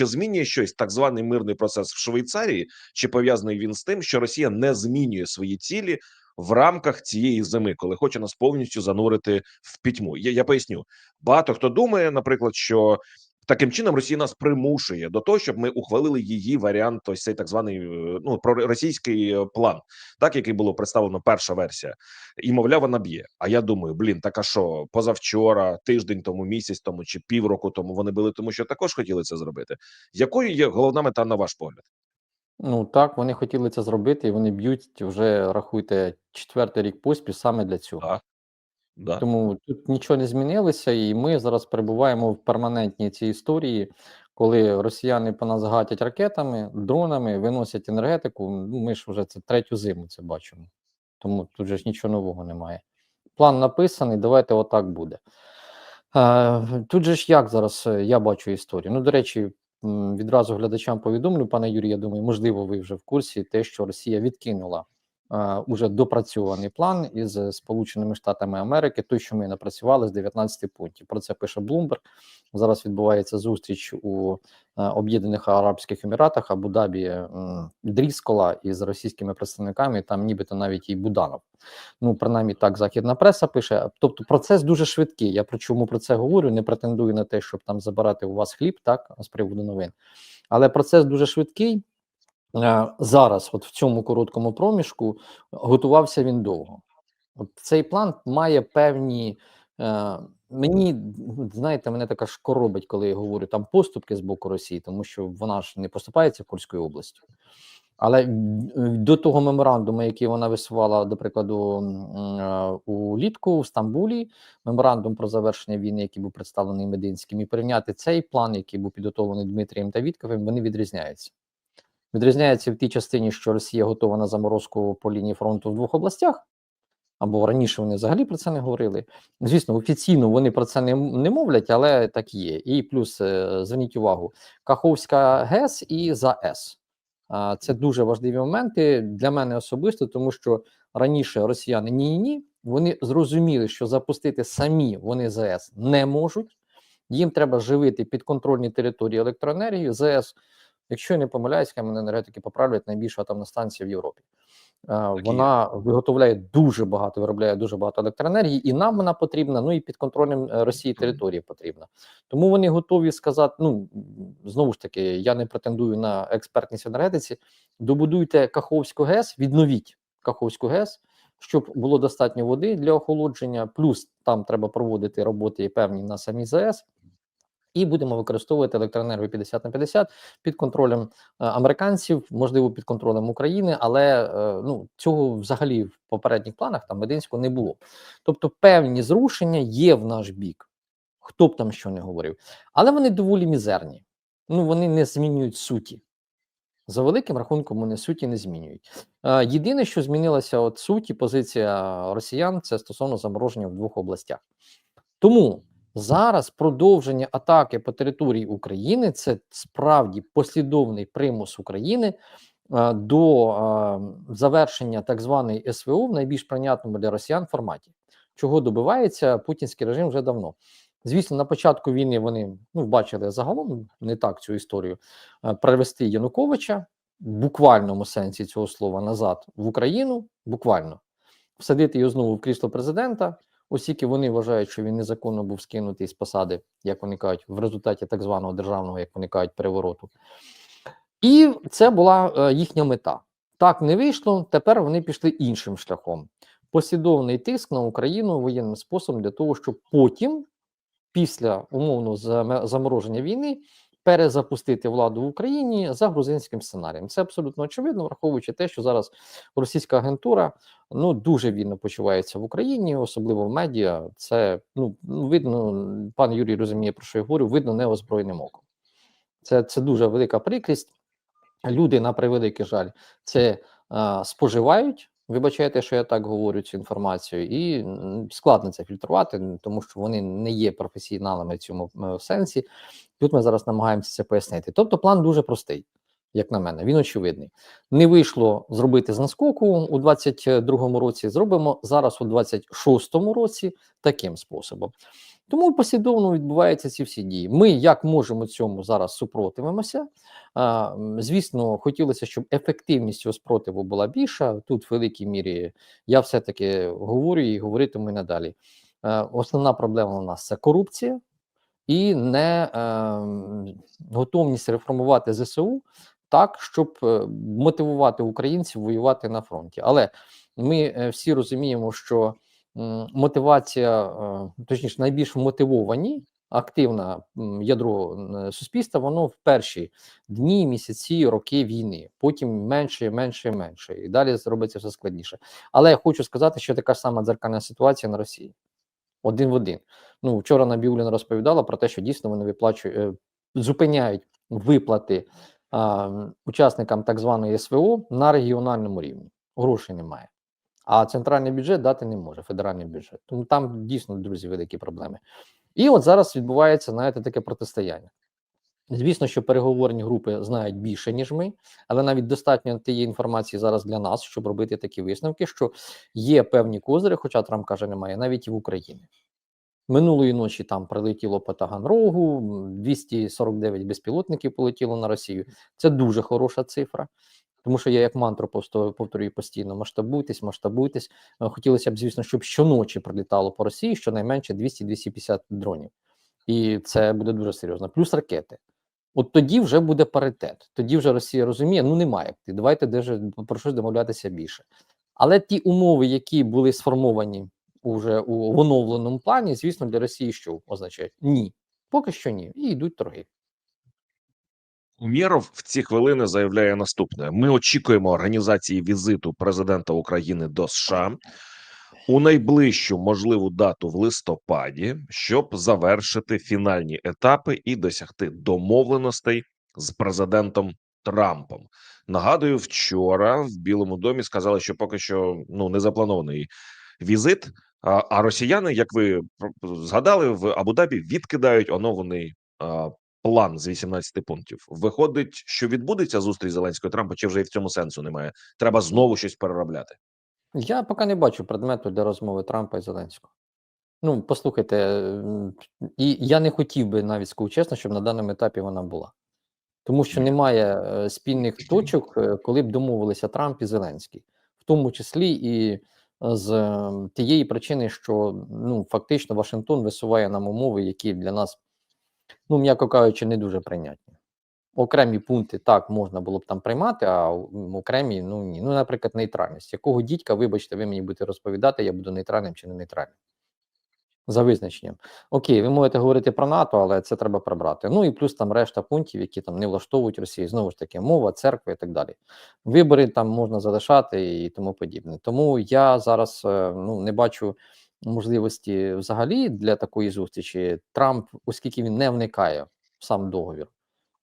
чи змінює щось так званий мирний процес в Швейцарії, чи пов'язаний він з тим, що Росія не змінює свої цілі в рамках цієї зими, коли хоче нас повністю занурити в пітьму? Я, я поясню. Багато хто думає, наприклад, що таким чином Росія нас примушує до того, щоб ми ухвалили її варіант, ось цей так званий е, ну проросійський е, план, так який було представлено перша версія, і мовляв, вона б'є. А я думаю, блін, так а що позавчора, тиждень тому, місяць тому чи півроку тому вони били, тому що також хотіли це зробити. Якою є головна мета на ваш погляд? Ну так, вони хотіли це зробити, і вони б'ють вже рахуйте четвертий рік поспіль саме для цього. Да. Да. Тому тут нічого не змінилося, і ми зараз перебуваємо в перманентній цій історії, коли росіяни по нас гатять ракетами, дронами, виносять енергетику. Ну, ми ж вже це третю зиму це бачимо. Тому тут же ж нічого нового немає. План написаний, давайте отак буде. Е, тут же ж як зараз е, я бачу історію. Ну, до речі, відразу глядачам повідомлю, пане Юрій, я думаю, можливо, ви вже в курсі те, що Росія відкинула уже допрацьований план із е, Сполученими Штатами Америки, той, що ми напрацювали з 19 пунктів. Про це пише Bloomberg. Зараз відбувається зустріч у е, Об'єднаних Арабських Еміратах Абу-Дабі Дріскола із російськими представниками, там нібито навіть і Буданов. Ну, принаймні так західна преса пише. Тобто процес дуже швидкий. Я про чому про це говорю, не претендую на те, щоб там забирати у вас хліб, так, з приводу новин. Але процес дуже швидкий. Е, Зараз, от в цьому короткому проміжку, готувався він довго. От цей план має певні. Е, мені знаєте, мене така шкоробить, коли я говорю там поступки з боку Росії, тому що вона ж не поступається Курською областю. Але до того меморандуму, який вона висувала, до прикладу, е, улітку в Стамбулі, меморандум про завершення війни, який був представлений Мединським, і порівняти цей план, який був підготовлений Дмитрієм та Вітковим, вони відрізняються. Відрізняється в тій частині, що Росія готова на заморозку по лінії фронту в двох областях, або раніше вони взагалі про це не говорили. Звісно, офіційно вони про це не, не мовлять, але так є. І плюс е, зверніть увагу: Каховська ГЕС і ЗАЕС. Це дуже важливі моменти для мене особисто, тому що раніше росіяни ні, ні. Вони зрозуміли, що запустити самі вони ЗАЕС не можуть. Їм треба живити підконтрольні території електроенергії. ЗАЕС, якщо я не помиляюсь, хай мене енергетики поправлять найбільша атомна станція в Європі. Е, Так є. Вона виготовляє дуже багато, виробляє дуже багато електроенергії, і нам вона потрібна. Ну і під контролем е, Росії території потрібна. Тому вони готові сказати: ну знову ж таки, я не претендую на експертність в енергетиці. Добудуйте Каховську ГЕС, відновіть Каховську ГЕС, щоб було достатньо води для охолодження. Плюс там треба проводити роботи певні на самій ЗАЕС. І будемо використовувати електроенергію 50 на 50 під контролем е, американців, можливо, під контролем України, але е, ну цього взагалі в попередніх планах там Мединського не було. Тобто, певні зрушення є в наш бік, хто б там що не говорив, але вони доволі мізерні. Ну вони не змінюють суті. За великим рахунком вони суті не змінюють. Е, єдине, що змінилося от суті, позиція росіян, це стосовно замороження в двох областях. Тому зараз продовження атаки по території України це справді послідовний примус України е, до е, завершення так званої СВО в найбільш прийнятному для росіян форматі, чого добивається путінський режим вже давно. Звісно, на початку війни вони ну, бачили загалом не так цю історію е, перевести Януковича в буквальному сенсі цього слова назад в Україну, буквально всадити його знову в крісло президента, оскільки вони вважають, що він незаконно був скинутий з посади, як вони кажуть, в результаті так званого державного, як вони кажуть, перевороту. І це була е, їхня мета. Так не вийшло. Тепер вони пішли іншим шляхом. Послідовний тиск на Україну воєнним способом для того, щоб потім, після умовного замороження війни, перезапустити владу в Україні за грузинським сценарієм. Це абсолютно очевидно, враховуючи те, що зараз російська агентура ну дуже вільно почувається в Україні, особливо в медіа. Це ну видно, пан Юрій розуміє про що я говорю. Видно неозброєним оком. Це, це дуже велика прикрість. Люди, на превеликий жаль, це а, споживають. Вибачайте, що я так говорю цю інформацію, і складно це фільтрувати, тому що вони не є професіоналами в цьому сенсі. Тут ми зараз намагаємося це пояснити. Тобто, план дуже простий, як на мене, він очевидний. Не вийшло зробити з наскоку у 22-му році. Зробимо зараз у 26-му році таким способом. Тому послідовно відбуваються ці всі дії. Ми як можемо цьому зараз супротивимося. Звісно, хотілося, щоб ефективність цього спротиву була більша. Тут в великій мірі я все-таки говорю і говоритиму і надалі. Е, Основна проблема у нас це корупція і не е, готовність реформувати ЗСУ так, щоб е, мотивувати українців воювати на фронті. Але ми е, всі розуміємо, що мотивація, е, точніше, найбільш мотивовані. Активне ядро суспільства, воно в перші дні, місяці, роки війни, потім менше, менше, менше, і далі зробиться все складніше. Але я хочу сказати, що така ж сама дзеркальна ситуація на Росії один в один. Ну вчора Набіуліна розповідала про те, що дійсно вони виплачують, зупиняють виплати учасникам так званої СВО на регіональному рівні. Грошей немає. А центральний бюджет дати не може, федеральний бюджет. Тому там дійсно, друзі, великі проблеми. І от зараз відбувається, знаєте, таке протистояння. Звісно, що переговорні групи знають більше, ніж ми, але навіть достатньо тієї інформації зараз для нас, щоб робити такі висновки, що є певні козири, хоча Трамп каже, немає, навіть і в Україні. Минулої ночі там прилетіло по Таганрогу, м, 249 безпілотників полетіло на Росію. Це дуже хороша цифра. Тому що я як мантру повторюю постійно: масштабуйтесь, масштабуйтесь. Е, Хотілося б, звісно, щоб щоночі прилітало по Росії щонайменше 200-250 дронів. І це буде дуже серйозно. Плюс ракети. От тоді вже буде паритет. Тоді вже Росія розуміє, ну немає. Давайте даже про щось домовлятися більше. Але ті умови, які були сформовані уже у оновленому плані, звісно, для Росії що означають? Ні. Поки що ні. І йдуть торги. Умєров в ці хвилини заявляє наступне: ми очікуємо організації візиту президента України до США у найближчу можливу дату в листопаді, щоб завершити фінальні етапи і досягти домовленостей з президентом Трампом. Нагадую, вчора в Білому домі сказали, що поки що ну не запланований візит. А, росіяни, як ви згадали, в Абу-Дабі відкидають оновлений план з 18 пунктів. Виходить, що відбудеться зустріч Зеленського і Трампа, чи вже і в цьому сенсу немає. Треба знову щось переробляти. Я поки не бачу предмету для розмови Трампа і Зеленського. Ну, послухайте, і я не хотів би навіть скажу чесно, щоб на даному етапі вона була. Тому що немає е, спільних точок, е, коли б домовилися Трамп і Зеленський, в тому числі і з е, тієї причини, що ну фактично Вашингтон висуває нам умови, які для нас, ну м'яко кажучи, не дуже прийнятні. Окремі пункти так можна було б там приймати, а окремі ну ні. Ну, наприклад, нейтральність. Якого дідька, вибачте, ви мені будете розповідати, я буду нейтральним чи не нейтральним. За визначенням. Окей, ви можете говорити про НАТО, але це треба прибрати. Ну і плюс там решта пунктів, які там не влаштовують Росію. Знову ж таки, мова, церква і так далі. Вибори там можна залишати і тому подібне. Тому я зараз е, ну не бачу можливості взагалі для такої зустрічі. Трамп, оскільки він не вникає в сам договір,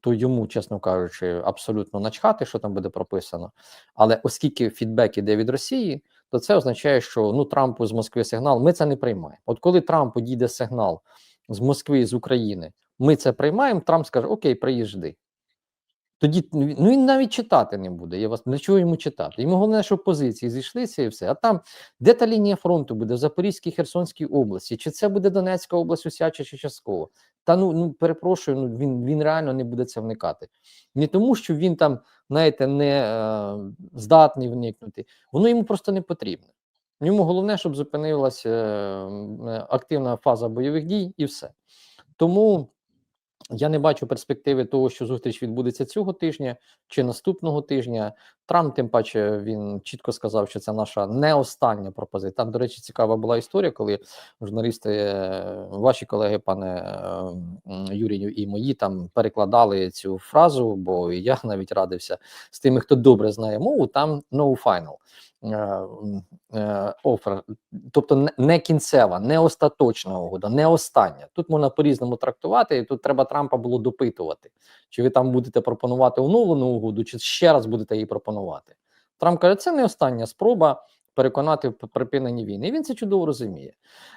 то йому, чесно кажучи, абсолютно начхати, що там буде прописано. Але оскільки фідбек іде від Росії, то це означає, що ну Трампу з Москви сигнал. Ми це не приймаємо. От коли Трампу дійде сигнал з Москви з України, ми це приймаємо. Трамп скаже: Окей, приїжди. Тоді ну він- ну навіть читати не буде. Я вас для чого йому читати? Йому головне, щоб позиції зійшлися і все. А там де та лінія фронту буде в Запорізькій Херсонській області, чи це буде Донецька область, уся чи чи частково? Та ну ну перепрошую, ну він він реально не буде це вникати. Не тому, що він там, знаєте, не е, здатний вникнути. Воно йому просто не потрібно. Йому головне, щоб зупинилася е, е, активна фаза бойових дій, і все. Тому я не бачу перспективи того, що зустріч відбудеться цього тижня чи наступного тижня. Трамп, тим паче, він чітко сказав, що це наша не остання пропозиція. Там, до речі, цікава була історія, коли журналісти, е, ваші колеги, пане е, Юрію, і мої там перекладали цю фразу, бо я навіть радився з тими, хто добре знає мову. Там no final. е, Offer, тобто не- кінцева, не остаточна угода, не остання. Тут можна по-різному трактувати, і тут треба Трампа було допитувати, чи ви там будете пропонувати оновлену угоду, чи ще раз будете її пропонувати. Трамп каже, це не остання спроба переконати в припиненні війни. І він це чудово розуміє.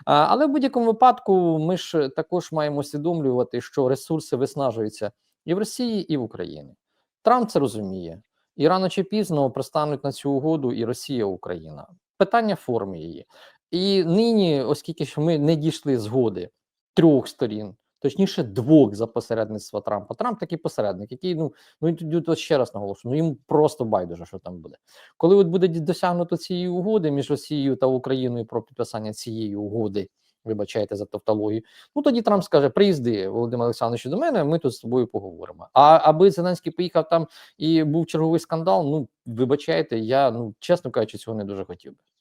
А, але в будь-якому випадку ми ж також маємо усвідомлювати, що ресурси виснажуються і в Росії, і в Україні. Трамп це розуміє. І рано чи пізно пристануть на цю угоду і Росія, і Україна. Питання форми її. І нині, оскільки ж ми не дійшли згоди трьох сторін, точніше, двох за посередництва Трампа. Трамп такий посередник, який ну ну тут- ще раз наголошую, ну йому просто байдуже, що там буде. Коли от буде досягнуто цієї угоди між Росією та Україною про підписання цієї угоди. Вибачайте за тавтологію. Ну тоді Трамп скаже: приїзди, Володимир Олександрович, до мене. Ми тут з тобою поговоримо. А аби Зеленський поїхав там і був черговий скандал. Ну вибачайте, я ну чесно кажучи, цього не дуже хотів би.